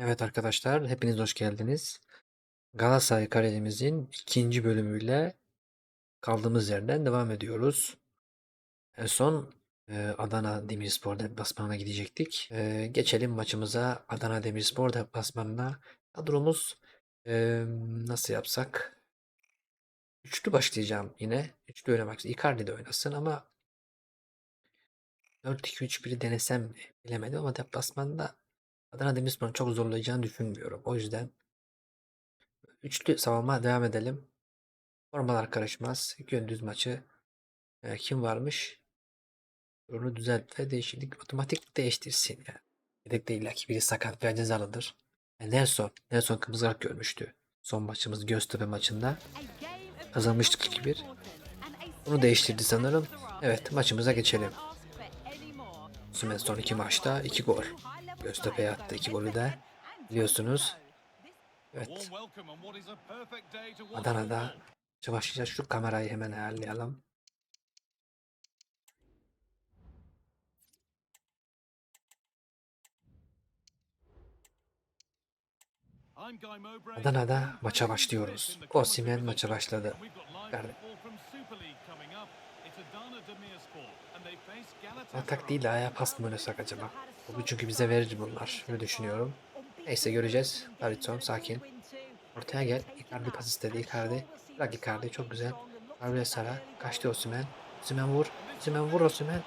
Evet arkadaşlar, hepiniz hoş geldiniz. Galatasaray Karelimizin ikinci bölümüyle kaldığımız yerden devam ediyoruz. En son e, Adana Demirspor deplasmanına gidecektik. E, geçelim maçımıza Adana Demirspor deplasmanına. Kadromuz e, nasıl yapsak? Üçlü başlayacağım yine. Üçlü oynamak. Icardi de oynasın ama 4-2-3-1'i denesem mi? Bilemedim ama deplasmanda Adana Demirspor'un çok zorlayacağını düşünmüyorum. O yüzden Üçlü savunma devam edelim. Formalar karışmaz. Gündüz maçı. E, kim varmış? Bunu düzelt ve değişiklik otomatik değiştirsin yani. Yedek değil ki biri sakat veya cezalıdır. E, Nelson. Nelson kırmızı görmüştü. Son maçımız Göztepe maçında. Kazanmıştık 2-1. Bunu değiştirdi sanırım. Evet maçımıza geçelim. Sümen son iki maçta 2 gol. Göztepe'ye attı 2 golü de. Biliyorsunuz. Evet. Adana'da başlayacağız. Şu kamerayı hemen ayarlayalım. Adana'da maça başlıyoruz. Osimhen maça başladı. Verdi. Atak değil de ayağa pas mı oynasak acaba? Bu çünkü bize verir bunlar. Öyle düşünüyorum. Neyse göreceğiz. Davidson sakin. Ortaya gel. Icardi pas istedi. Icardi. Bırak Icardi. Çok güzel. Gabriel Sara. Kaçtı Osimhen. Osimhen vur. Osimhen vur Osimhen.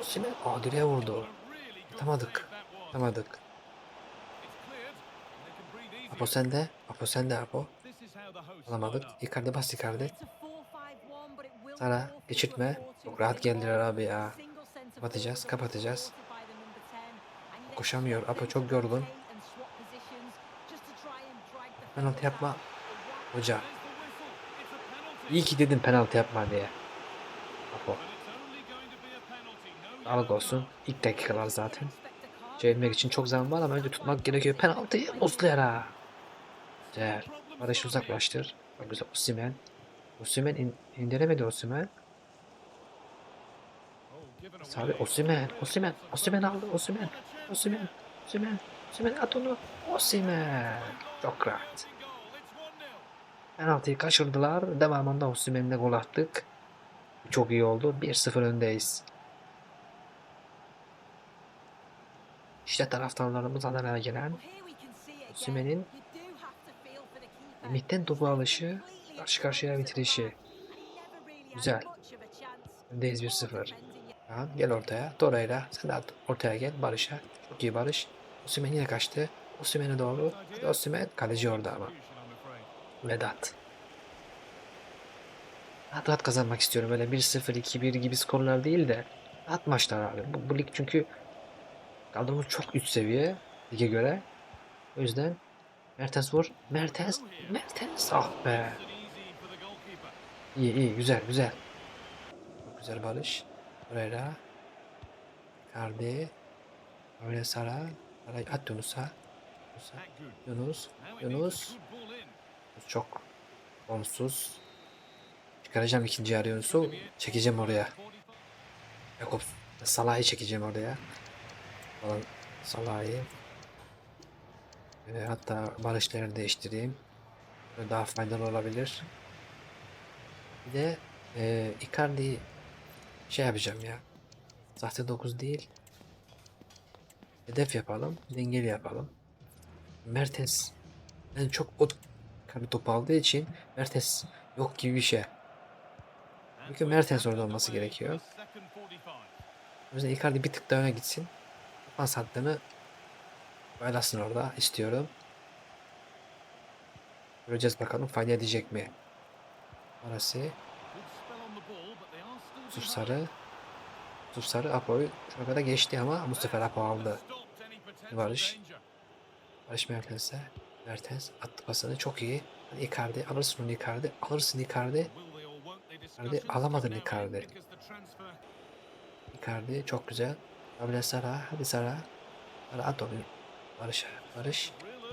Osimhen. Aa vurdu. Atamadık. Atamadık. Apo sende. Apo sende Apo. Alamadık. Icardi bas Icardi. Sara geçirtme. Çok rahat geldiler abi ya. Kapatacağız. Kapatacağız. Koşamıyor. Apo çok yorgun. Penaltı yapma. Hoca. İyi ki dedim penaltı yapma diye. Apo. Sağlık olsun. İlk dakikalar zaten. Çevirmek için çok zaman var ama önce tutmak gerekiyor. Penaltıyı Muslera. Güzel. Barış uzaklaştır. Güzel. Osimhen. Osimhen in, indiremedi Osimhen. Sabi Osimhen. Osimhen. Osimhen aldı. Osimhen. Osimhen. Osimhen. Osimhen at onu. Osimhen. Çok rahat. Penaltıyı kaçırdılar. Devamında Osimhen'le gol attık. Çok iyi oldu. 1-0 öndeyiz. İşte taraftarlarımız Adana'ya gelen Osimhen'in Ümit'ten topu alışı, karşı karşıya bitirişi. Güzel. Öndeyiz 1-0. Tamam, gel ortaya. Torreira sen de ortaya gel Barış'a. Çok iyi Barış. Osimhen yine kaçtı. Osimhen'e doğru. Osimhen. Kaleci orada ama. Vedat. Rahat rahat kazanmak istiyorum. Öyle 1-0, 2-1 gibi skorlar değil de rahat maçlar abi. Bu, bu lig çünkü kadromuz çok üst seviye lige göre. O yüzden Mertens vur. Mertens. Mertens. Ah be. İyi iyi güzel güzel. Çok güzel Barış. Torreira. Kardi. Öyle Sara. Sara at Yunus'a. Yunus. Yunus. Yunus. Çok onsuz. Çıkaracağım ikinci yarı Yunus'u. Çekeceğim oraya. Yakup. Salah'ı çekeceğim oraya. Falan. Salah'ı. Hatta barışları değiştireyim. Daha faydalı olabilir. Bir de e, Icardi şey yapacağım ya. Sahte 9 değil. Hedef yapalım. Dengeli yapalım. Mertens. Ben çok o Icardi topu aldığı için Mertens yok gibi bir şey. Çünkü Mertens orada olması gerekiyor. O yüzden Icardi bir tık daha öne gitsin. Defans hattını paylaşsın orada istiyorum. Göreceğiz bakalım fayda edecek mi? Arası. Yusuf Sarı. Yusuf Sarı Apo'yu şuna kadar geçti ama bu sefer Apo aldı. Barış. Barış Mertens'e. Mertens attı pasını çok iyi. Hadi Icardi alırsın onu Icardi. Alırsın Icardi. Icardi alamadın Icardi. Icardi çok güzel. Gabriel Sara. Hadi Sara. Sara at onu. Barış. Barış.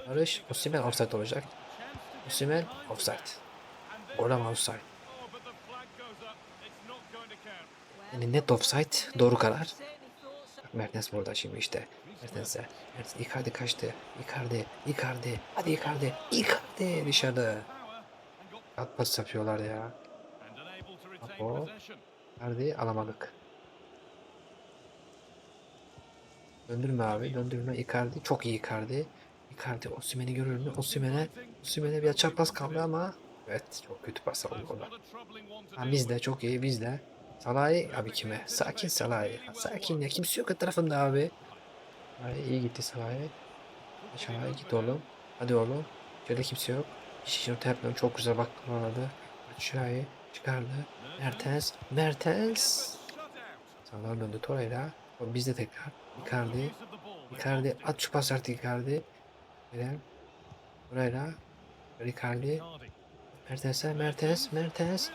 Barış. Osimhen offside olacak. Osimhen offside. Gol ama offside. Yani net offside doğru karar. Mertens burada şimdi işte. Mertens'e. Mertens Icardi kaçtı. Icardi. Icardi. Hadi Icardi. Icardi dışarı. At pas yapıyorlar ya. Apo. Icardi alamadık. Döndürme abi. Döndürme Icardi. Çok iyi Icardi. Icardi Osimhen'i görür mü? Osimhen'e Osimhen'e bir çapraz kaldı ama evet çok kötü pas oldu o da. Ha, biz de çok iyi biz de. Salah'ı abi kime? Sakin Salah'ı. Sakin ya kimse yok etrafında abi. Ay, iyi gitti Salah'ı. Salah'ı git oğlum. Hadi oğlum. Şöyle kimse yok. Şişin tepeden çok güzel bak kullanıldı. Şurayı çıkardı. Mertens. Mertens. Salah döndü Torreira. O bizde tekrar. Icardi. Icardi. At şu pas artık Icardi. Kerem. Torreira. Icardi. Mertens'e Mertens. Mertens.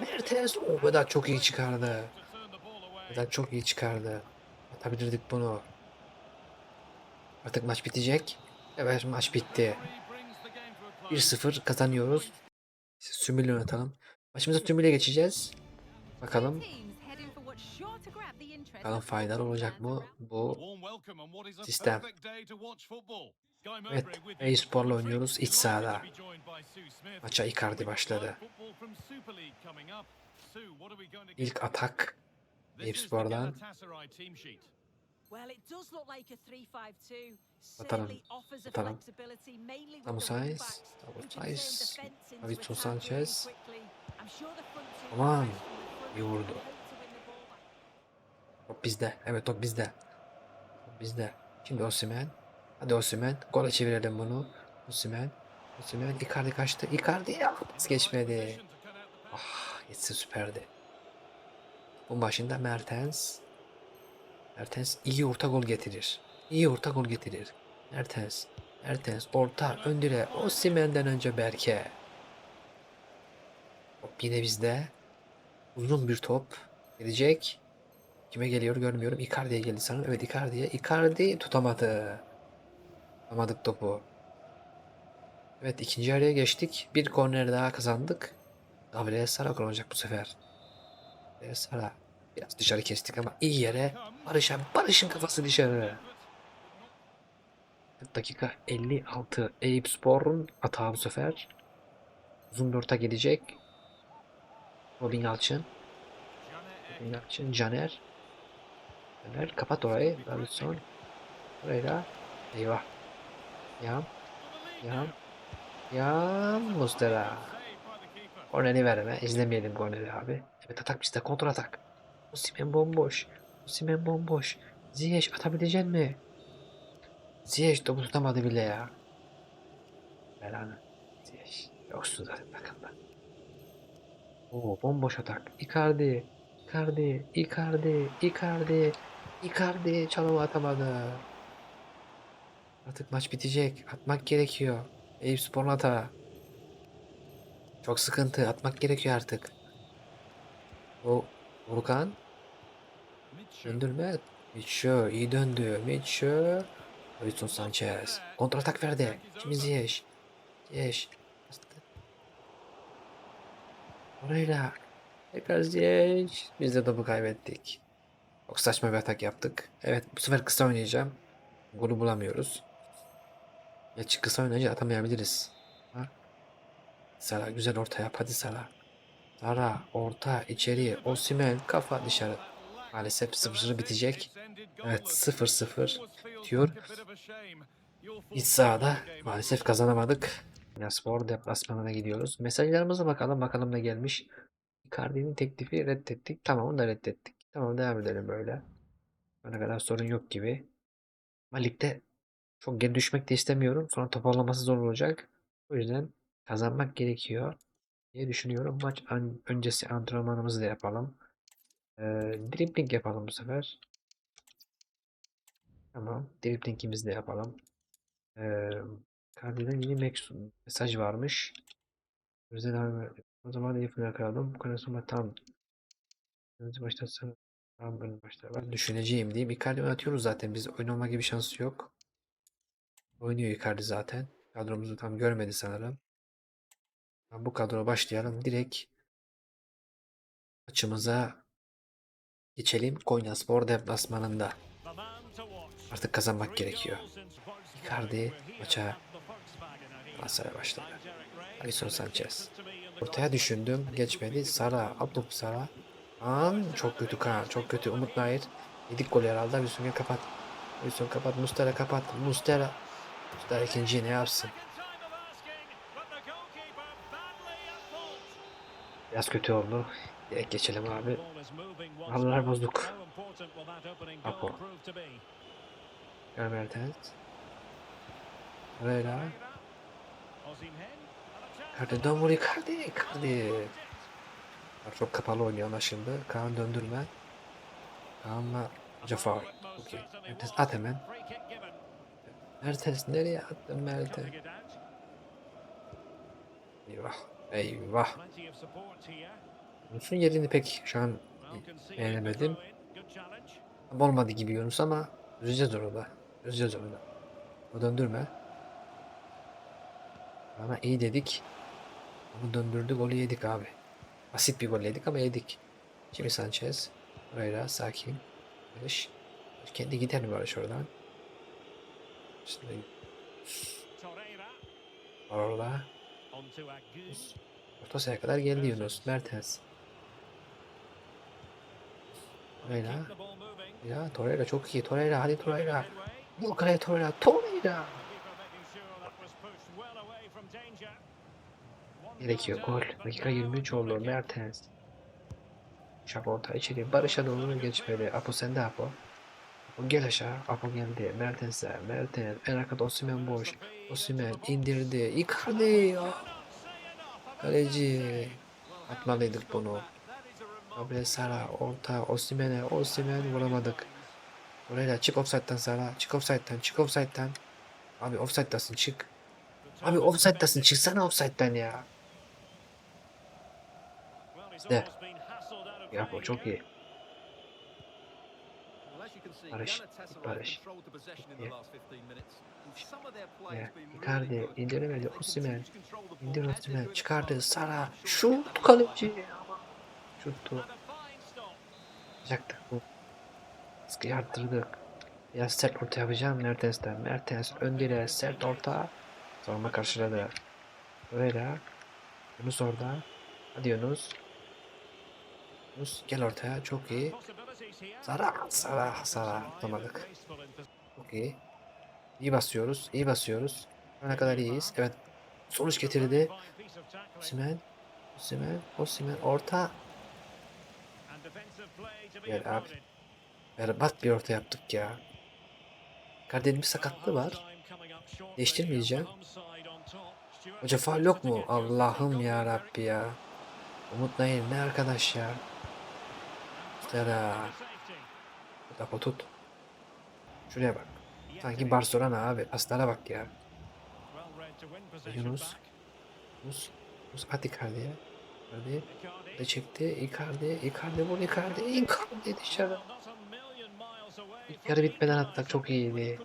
Mertens. O Vedat çok iyi çıkardı. Vedat çok iyi çıkardı. Atabilirdik bunu. Artık maç bitecek. Evet maç bitti. 1-0 kazanıyoruz. Sümüyle oynatalım. Maçımıza tümüyle geçeceğiz. Bakalım. Bakalım faydalı olacak mı bu sistem. Evet, e-sporla oynuyoruz iç sahada. Maça Icardi başladı. İlk atak e-spordan. Atalım. Atalım. Samu Sainz, Samu Sainz, Davinson Sanchez. Aman, iyi vurdu. Top bizde. Evet top bizde. Top bizde. Şimdi Osimhen. Hadi Osimhen. Gola çevirelim bunu. Osimhen. Osimhen. Icardi kaçtı. Icardi ya. Pas geçmedi. Ah geçse süperdi. Bu başında Mertens. Mertens iyi orta gol getirir. İyi orta gol getirir. Mertens. Mertens orta ön direğe. Osimhen'den önce Berke. Top yine bizde. Uzun bir top. Gelecek. Kime geliyor görmüyorum. Icardi'ye geldi sanırım. Evet Icardi'ye. Icardi tutamadı. Tutamadık topu. Evet ikinci yarıya geçtik. Bir korner daha kazandık. Gabriel Sara olacak bu sefer. Gabriel Sara. Biraz dışarı kestik ama iyi yere. Barış'a. Barış'ın kafası dışarı. Dakika 56. Eyüp Spor'un atağı bu sefer. Uzun bir orta gelecek. Robin Yalçın. Robin Yalçın. Caner. Caner kapat orayı. Davidson. Orayla. Eyvah. Yam. Yam. Yam. Mustera. Korneri verme. İzlemeyelim korneri abi. Evet atak bizde. Kontrol atak. Osimhen bomboş. Osimhen bomboş. Ziyech atabilecek mi? Ziyech topu tutamadı bile ya. Belanı. Ziyech. Yoksun zaten takımda. Oo bomboş atak. Icardi. Icardi. Icardi. Icardi. Icardi çalımı atamadı. Artık maç bitecek. Atmak gerekiyor. Eyüp Spor'un atağı. Çok sıkıntı. Atmak gerekiyor artık. O Volkan. Döndürme. Mitchell iyi döndü. Mitchell. Davinson Sanchez. Kontratak verdi. Şimdi Ziyech. Ziyech. Orayla. Tekrar Ziyech. Biz de topu kaybettik. Çok saçma bir atak yaptık. Evet bu sefer kısa oynayacağım. Golü bulamıyoruz. Gerçi kısa oynayınca atamayabiliriz. Ha? Sara güzel orta yap hadi Sara. Sara orta içeriye Osimhen kafa dışarı. Maalesef 0-0 bitecek. Evet 0-0 diyor. İç sahada maalesef kazanamadık. Ya spor deplasmanına gidiyoruz. Mesajlarımıza bakalım bakalım ne gelmiş. Icardi'nin teklifi reddettik. Tamam onu da reddettik. Tamam devam edelim böyle. Bana kadar sorun yok gibi. Ama ligde çok geri düşmek de istemiyorum. Sonra toparlaması zor olacak. O yüzden kazanmak gerekiyor diye düşünüyorum. Maç öncesi antrenmanımızı da yapalım. Ee, dribbling yapalım bu sefer. Tamam. Dribblingimizi de yapalım. Ee, Icardi'den yeni mesaj varmış. O yüzden o zaman final kralım. Bu sonra tam başta sarı tam başta ben düşüneceğim diyeyim. Icardi atıyoruz zaten. Biz oynama gibi şansı yok. Oynuyor Icardi zaten. Kadromuzu tam görmedi sanırım. Bu kadro başlayalım. Direkt maçımıza geçelim. Konyaspor deplasmanında. Artık kazanmak gerekiyor. Icardi maça Galatasaray başladı. Alisson Sanchez. Ortaya düşündüm. Geçmedi. Sara. Abdul Sara. An çok kötü Kaan. Çok kötü. Umut Nayır. Yedik golü herhalde. Gel kapat. Alisson kapat. Mustera kapat. Mustera. Mustera ikinciyi ne yapsın? Biraz kötü oldu. Direkt geçelim abi. Halılar bozduk. Apo. Mertens. Dön vur Icardi. Icardi. Bak Çok kapalı oynuyor anlaşıldı. Kaan döndürme. Kaan'la Cafa. Okey. At hemen. Mertens nereye attın Mertens? Eyvah. Eyvah. Yunus'un yerini pek şu an beğenemedim. Olmadı gibi Yunus ama üzeceğiz orada. Üzeceğiz orada. O döndürme. Ama iyi dedik. Onu döndürdük, golü yedik abi. Basit bir gol yedik ama yedik. Jimmy Sanchez. Buraya sakin. Barış. Kendi gider mi Barış oradan? Var orada. Orta sahaya kadar geldi Yunus. Mertens. Torreira. Ya Torreira çok iyi. Torreira hadi Torreira. Bu kaleye Torreira. Torreira. Gerekiyor gol. Dakika 23 oldu. Mertens. Şap orta içeri. Barış'a doğru geçmedi. Apo sende Apo. Gel aşağı. Apo geldi. Mertens'e. Mertens. En arkada Osimhen boş. Osimhen indirdi. Icardi. Kaleci. Atmalıydık bunu. Gabriel Sara orta Osimhen'e Osimhen vuramadık. Oraya çık offside'den Sara. Çık offside'den. Çık offside'den. Abi offside'dasın çık. Abi offside'dasın çıksana offside'den ya. De. Ya bu çok iyi. Barış, Barış. Ya, Icardi indiremedi Osimhen. İndir Osimhen çıkardı Sara. Şut kaleci. Şuttu. Yapacaktık bu. Sıkıyı arttırdık. Biraz sert orta yapacağım Mertens'ten. Mertens ön direğe sert orta. Savunma karşıladı. Böyle. Yunus orada. Hadi Yunus. Yunus gel ortaya. Çok iyi. Sara. Sara. Sara. Atamadık. Çok iyi. Basıyoruz. iyi basıyoruz. Ne kadar iyiyiz. Evet. Sonuç getirdi. Osimhen. Osimhen. Osimhen. Orta. Gel abi. Berbat bir orta yaptık ya. Kardeşim bir sakatlığı var. Değiştirmeyeceğim. Hoca faul yok mu? Allah'ım ya Rabbi ya. Umut Nayır ne arkadaş ya. Stera. Tut tut. Şuraya bak. Sanki Barcelona abi. Aslara bak ya. Yunus. Yunus. Yunus at Icardi'ye. Icardi. De çekti. Icardi. Icardi vur Icardi. Icardi dışarı. Yarı bitmeden attık. Çok iyiydi.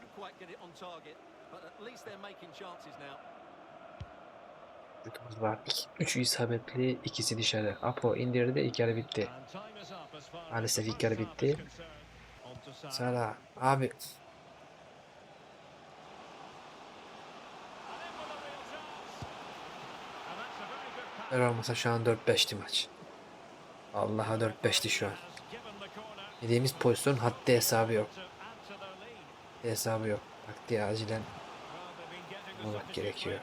Şutumuz var. İki, üçü isabetli. ikisi dışarı. Apo indirdi. İlk yarı bitti. Maalesef ilk yarı bitti. Sara. Abi. Öyle olmasa şu an 4-5'ti maç. Allah'a 4-5'ti şu an. Yediğimiz pozisyon haddi hesabı yok. Haddi hesabı yok. Taktiğe acilen bulmak gerekiyor.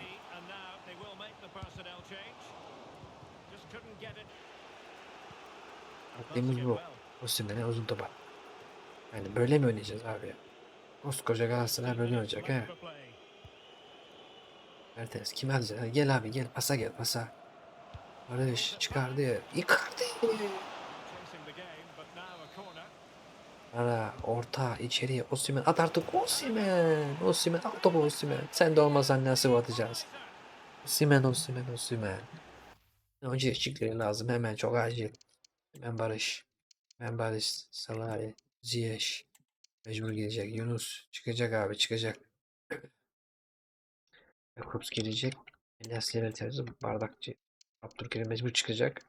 Taktiğimiz bu. Osimhen'e uzun topa. Yani böyle mi oynayacağız abi? Koskoca Galatasaray böyle oynayacak he. Mertens kim alacak? Gel abi gel pasa gel pasa. Barış çıkardı. Icardi. Ara orta içeriye Osimhen at artık Osimhen. Osimhen at topu Osimhen. Sen de olmasan nasıl atacağız? Osimhen Osimhen Osimhen. Önce değişiklikleri lazım hemen çok acil. Hemen Barış. Hemen Barış. Salari. Ziyech. Mecbur gidecek. Yunus çıkacak abi çıkacak. Jakobs gelecek. Elias Level bardakçı. Abdülkerim mecbur çıkacak.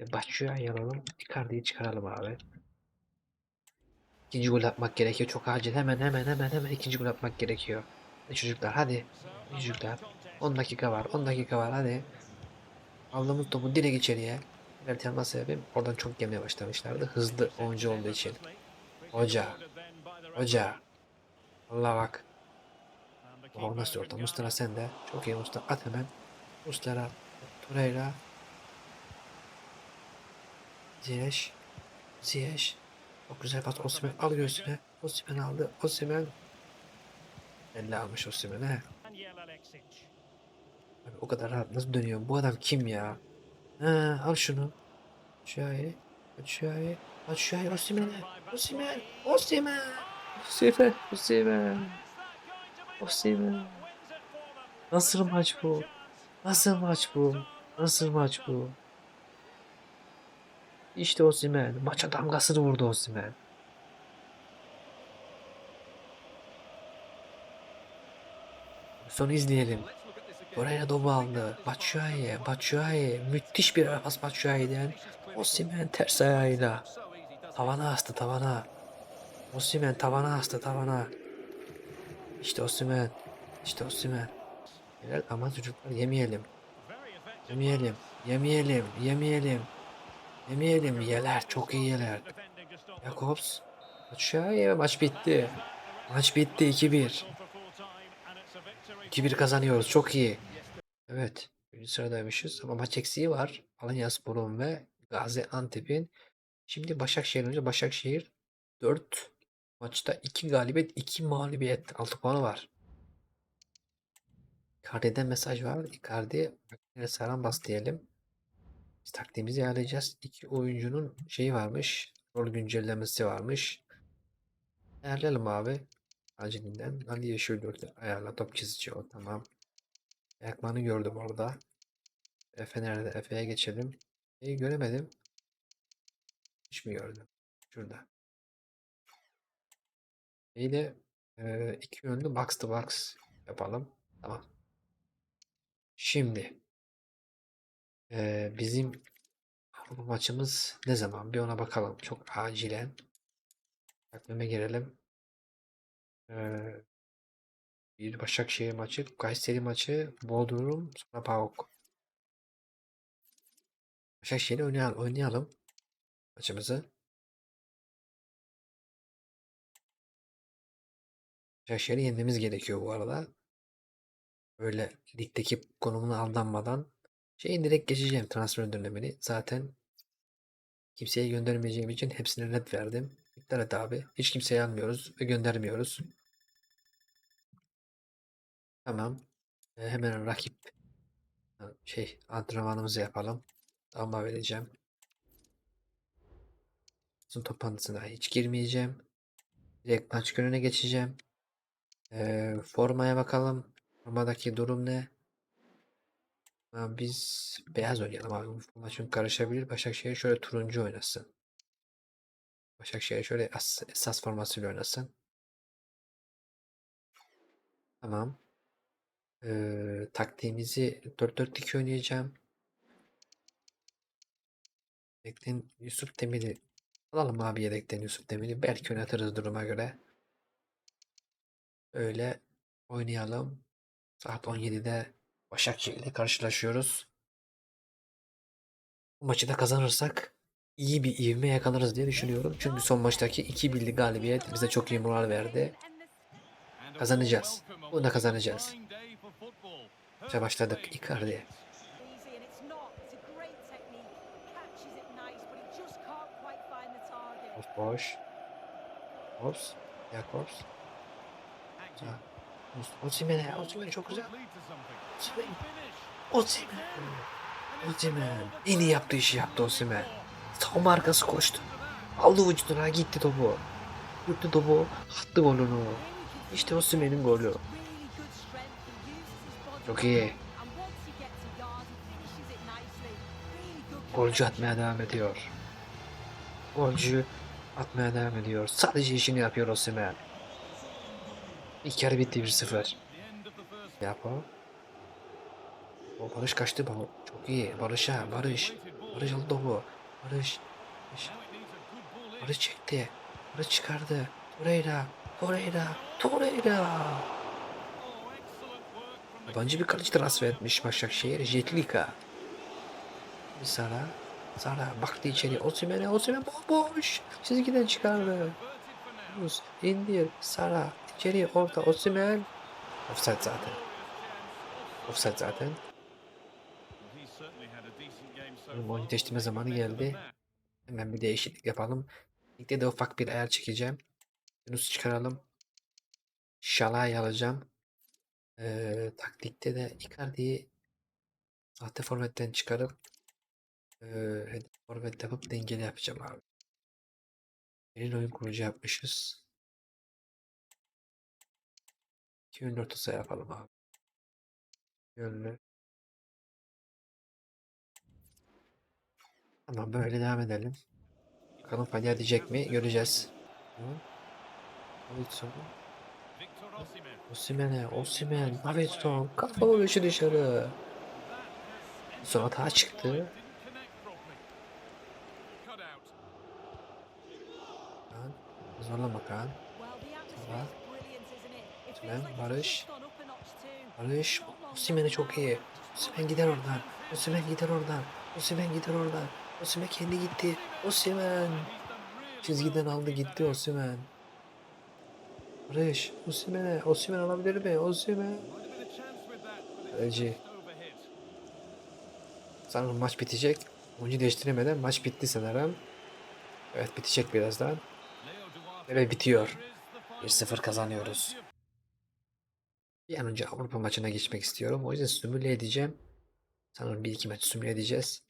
E, Batshuayi alalım. Icardi'yi çıkaralım abi. İkinci gol atmak gerekiyor. Çok acil. Hemen hemen hemen hemen ikinci gol atmak gerekiyor. Hadi çocuklar hadi. Hadi çocuklar. 10 dakika var. 10 dakika var hadi. Aldığımız topu direkt içeriye. Erteleme sebebim oradan çok yemeye başlamışlardı. Hızlı oyuncu olduğu için. Hoca. Hoca. Allah bak. O nasıl orta? Mustara sende. Çok iyi Mustara. At hemen. Mustara. Torreira. Ziyech. Ziyech. Çok güzel pas. Osimhen al göğsüne. Osimhen aldı. Osimhen. Elle almış Osimhen he. Abi o kadar rahat nasıl dönüyor? Bu adam kim ya? Ha, al şunu. Şuayı. Aç şuayı. Aç şuayı Osimhen'e. Osimhen. Osimhen. Osimhen. Osimhen. Osimhen. Nasıl maç bu? Nasıl maç bu? Nasıl maç bu? İşte Osimhen. Maça damgasını vurdu Osimhen. Son izleyelim. Oraya topu aldı. Batshuayi, Batshuayi. Müthiş bir pas Batshuayi'den. Osimhen ters ayağıyla. Tavana astı tavana. Osimhen tavana astı tavana. İşte Osimhen. İşte Osimhen. Helal ama çocuklar yemeyelim. Yemeyelim. Yemeyelim. Yemeyelim. Yemeyelim. Yeler. Çok iyi yeler. Jakobs. Batshuayi maç bitti. Maç bitti 2-1. 2-1 kazanıyoruz. Çok iyi. Evet. Birinci sıradaymışız ama maç eksiği var. Alanyaspor'un ve Gaziantep'in. Şimdi Başakşehir önce Başakşehir 4 maçta 2 galibiyet 2 mağlubiyet 6 puanı var. Icardi'den mesaj var. Icardi saran bas diyelim. Biz taktiğimizi ayarlayacağız. İki oyuncunun şeyi varmış. Rol güncellemesi varmış. Ayarlayalım abi. Acilinden. Ali Yeşil dörtlü ayarla top çizici o tamam. Ekman'ı gördüm orada. Efe nerede? Efe'ye geçelim. Efe'yi göremedim. Hiç mi gördüm? Şurada. Yine e, iki yönlü box to box yapalım. Tamam. Şimdi e, bizim maçımız ne zaman? Bir ona bakalım. Çok acilen. Takvime girelim. Ee, bir Başakşehir maçı, Kayseri maçı, Bodrum, sonra PAOK. Başakşehir'i oynayalım, oynayalım maçımızı. Başakşehir'i yenmemiz gerekiyor bu arada. Böyle ligdeki konumuna aldanmadan şeyin direkt geçeceğim transfer dönemini. Zaten kimseye göndermeyeceğim için hepsine red verdim. İptal et abi. Hiç kimseye almıyoruz ve göndermiyoruz. Tamam. Hemen rakip şey antrenmanımızı yapalım. Ama vereceğim. Uzun toplantısına hiç girmeyeceğim. Direkt maç gününe geçeceğim. Ee, formaya bakalım. Formadaki durum ne? Ha, biz beyaz oynayalım abi. Bu maçın karışabilir. Başakşehir şöyle turuncu oynasın. Başakşehir şöyle as- esas formasıyla oynasın. Tamam. Ee, taktiğimizi 4-4-2 oynayacağım. Yedekten Yusuf Demir'i alalım abi yedekten Yusuf Demir'i. Belki oynatırız duruma göre. Öyle oynayalım. Saat 17'de Başakşehir ile karşılaşıyoruz. Bu maçı da kazanırsak iyi bir ivme yakalarız diye düşünüyorum. Çünkü son maçtaki 2 birlik galibiyet bize çok iyi moral verdi. Kazanacağız. Bunu da kazanacağız. Maça başladık. Icardi. Boş boş. Hops. Jakobs. Ha. Osimhen'e. Osimhen çok güzel. Osimhen. Osimhen. En iyi yaptığı işi yaptı Osimhen. Savunma arkası koştu. Aldı vücuduna gitti topu. Gitti topu. Attı golünü. İşte Osimhen'in golü. Really good. Golcü atmaya devam ediyor. Golcü atmaya devam ediyor. Sadece işini yapıyor Osimhen. İlk kere bitti 1-0. Yap o. Barış kaçtı baba. Çok iyi. Barış ha. Barış. Barış aldı topu. Barış. Barış. Barış çekti. Bunu çıkardı. Torreira. Torreira. Torreira. Yabancı bir kaleci transfer etmiş Başakşehir. Jetlika. Sara. Sara baktı içeri. Osimhen'e. Osimhen bomboş. Çizgiden çıkardı. indir. Sara. içeri orta. Osimhen. Offside zaten. Offside zaten. Oyun değiştirme zamanı geldi. Hemen bir değişiklik yapalım. Ligde de ufak bir ayar çekeceğim. Yunus'u çıkaralım. Şalay alacağım. Ee, taktikte de Icardi'yi sahte forvetten çıkarıp hedef forvet yapıp dengeli yapacağım abi. Yeni oyun kurucu yapmışız. İki yönlü orta saha yapalım abi. Yönlü. Tamam böyle devam edelim. Bakalım Fener diyecek mi? Göreceğiz. Hı? Davidson. Victor Osimhen. Osimhen'e, Osimhen, Davidson, kafa vuruşu dışarı. Sonra hata çıktı. Zorlama Kaan. Like it's Barış. Barış, left çok iyi. Osimhen gider oradan. Osimhen gider oradan. Osimhen gider oradan. Osimhen kendi gitti. Really Çizgiden aldı gitti that Barış, Osimhen'e. Osimhen alabilir mi? Just overhit. Sanırım maç bitecek. Oyuncu değiştiremeden maç bitti sanırım. Evet bitecek birazdan. Ve bitiyor. There is the final 1-0 kazanıyoruz. Bir an önce Avrupa maçına geçmek istiyorum. O yüzden simüle edeceğim. Sanırım bir iki maç simüle edeceğiz.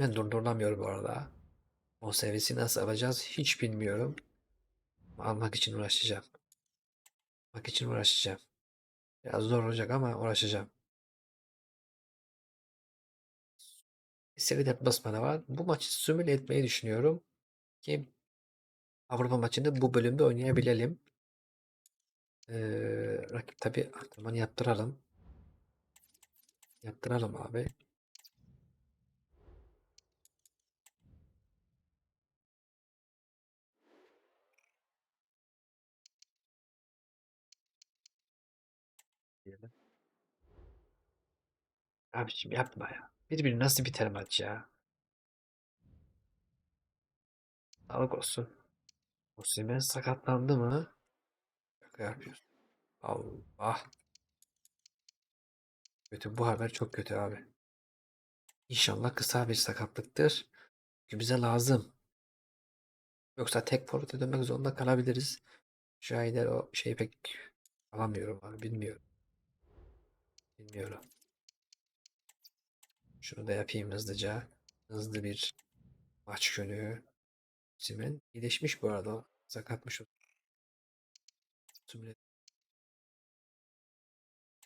Ben durdurulamıyor bu arada. O seviyesi nasıl alacağız hiç bilmiyorum. Almak için uğraşacağım. Almak için uğraşacağım. Biraz zor olacak ama uğraşacağım. Seri deplasmanı var. Bu maçı simüle etmeyi düşünüyorum. Ki Avrupa maçını bu bölümde oynayabilelim. Ee, rakip tabi antrenman yaptıralım. Yaptıralım abi. Abiciğim yapma ya. Birbiri nasıl biter maç ya? Sağlık olsun. Osimhen sakatlandı mı? Şaka yapıyorsun. Allah. Kötü bu haber çok kötü abi. İnşallah kısa bir sakatlıktır. Çünkü bize lazım. Yoksa tek forvete dönmek zorunda kalabiliriz. Şahider o şeyi pek alamıyorum abi bilmiyorum. Bilmiyorum. Şunu da yapayım hızlıca. Hızlı bir maç günü. Simen iyileşmiş bu arada. Sakatmış o.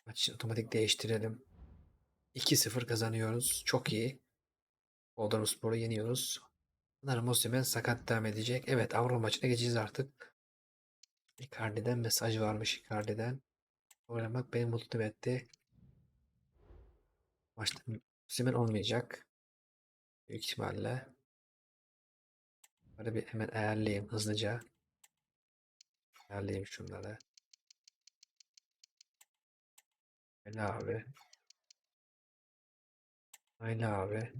Maçı otomatik değiştirelim. 2-0 kazanıyoruz. Çok iyi. Bodrumspor'u yeniyoruz. Sanırım Osimhen sakat devam edecek. Evet Avrupa maçına geçeceğiz artık. Icardi'den mesaj varmış Icardi'den. Oynamak beni mutlu etti. Maçta Osimhen olmayacak. Büyük ihtimalle. Böyle bir hemen ayarlayayım hızlıca. Ayarlayayım şunları. Öyle abi. Öyle abi.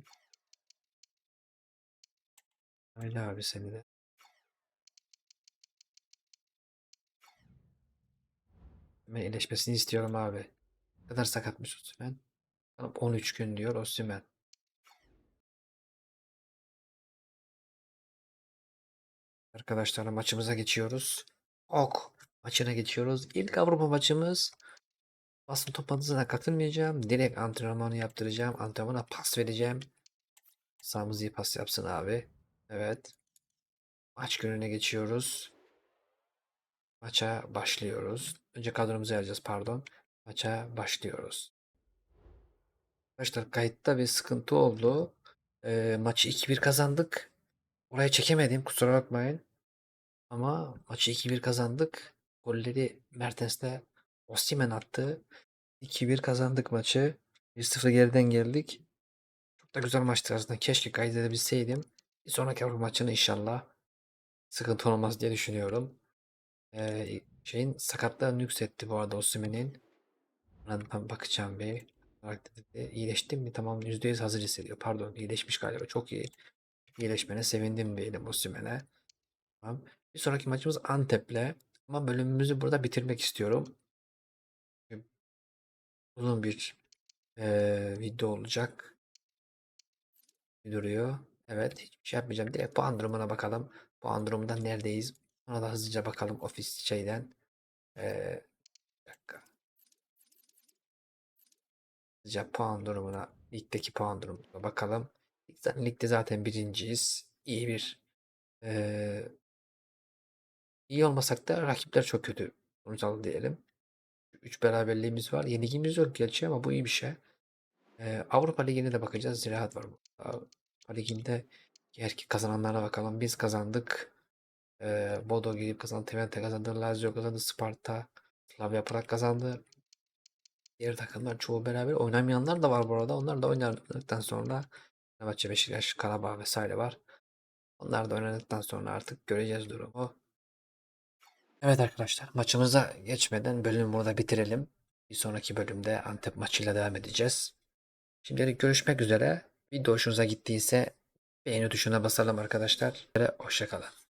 Öyle abi seni de. Hemen iyileşmesini istiyorum abi. Ne kadar sakatmış Osimhen? Sanırım 13 gün diyor Osimhen. Arkadaşlar maçımıza geçiyoruz. Ok maçına geçiyoruz. İlk Avrupa maçımız. Basın toplantısına katılmayacağım. Direkt antrenmanı yaptıracağım. Antrenmana pas vereceğim. Sağımız iyi pas yapsın abi. Evet. Maç gününe geçiyoruz. Maça başlıyoruz. Önce kadromuzu alacağız pardon. Maça başlıyoruz. Arkadaşlar kayıtta bir sıkıntı oldu. Ee, maçı 2-1 kazandık. Orayı çekemedim kusura bakmayın. Ama maçı 2-1 kazandık. Golleri Mertens'le Osimhen attı. 2-1 kazandık maçı. 1-0 geriden geldik. Çok da güzel maçtı aslında. Keşke kaydedebilseydim. Bir sonraki Avrupa maçını inşallah sıkıntı olmaz diye düşünüyorum. Ee, şeyin sakatlığını yükseltti bu arada Osimhen'in. Bakacağım bir. Olarak dedi, İyileştim mi? Tamam %100 hazır hissediyor. Pardon iyileşmiş galiba. Çok iyi. İyileşmene sevindim diyelim Osimhen'e. Tamam. Bir sonraki maçımız Antep'le. Ama bölümümüzü burada bitirmek istiyorum. Uzun bir eee, video olacak. Duruyor. Evet hiçbir şey yapmayacağım. Direkt puan durumuna bakalım. Puan durumunda neredeyiz? Ona da hızlıca bakalım ofis şeyden. Eee, bir dakika. Hızlıca puan durumuna, ligdeki puan durumuna bakalım. Zaten ligde zaten birinciyiz. İyi bir eee iyi olmasak da rakipler çok kötü. Sonuç aldı diyelim. 3 beraberliğimiz var. Yenilgimiz yok gerçi ama bu iyi bir şey. Ee, Avrupa Ligi'ne de bakacağız. Ziraat var. Avrupa Ligi'nde erkek kazananlara bakalım. Biz kazandık. Ee, Bodo gelip kazandı. Twente kazandı. Lazio kazandı. Sparta. Slavia Prag kazandı. Diğer takımlar çoğu beraber oynamayanlar da var bu arada. Onlar da oynadıktan sonra Fenerbahçe, Beşiktaş, Karabağ vesaire var. Onlar da oynadıktan sonra artık göreceğiz durumu. Evet arkadaşlar maçımıza geçmeden bölümü burada bitirelim. Bir sonraki bölümde Antep maçıyla devam edeceğiz. Şimdilik görüşmek üzere. Video hoşunuza gittiyse beğeni tuşuna basalım arkadaşlar. Hoşçakalın.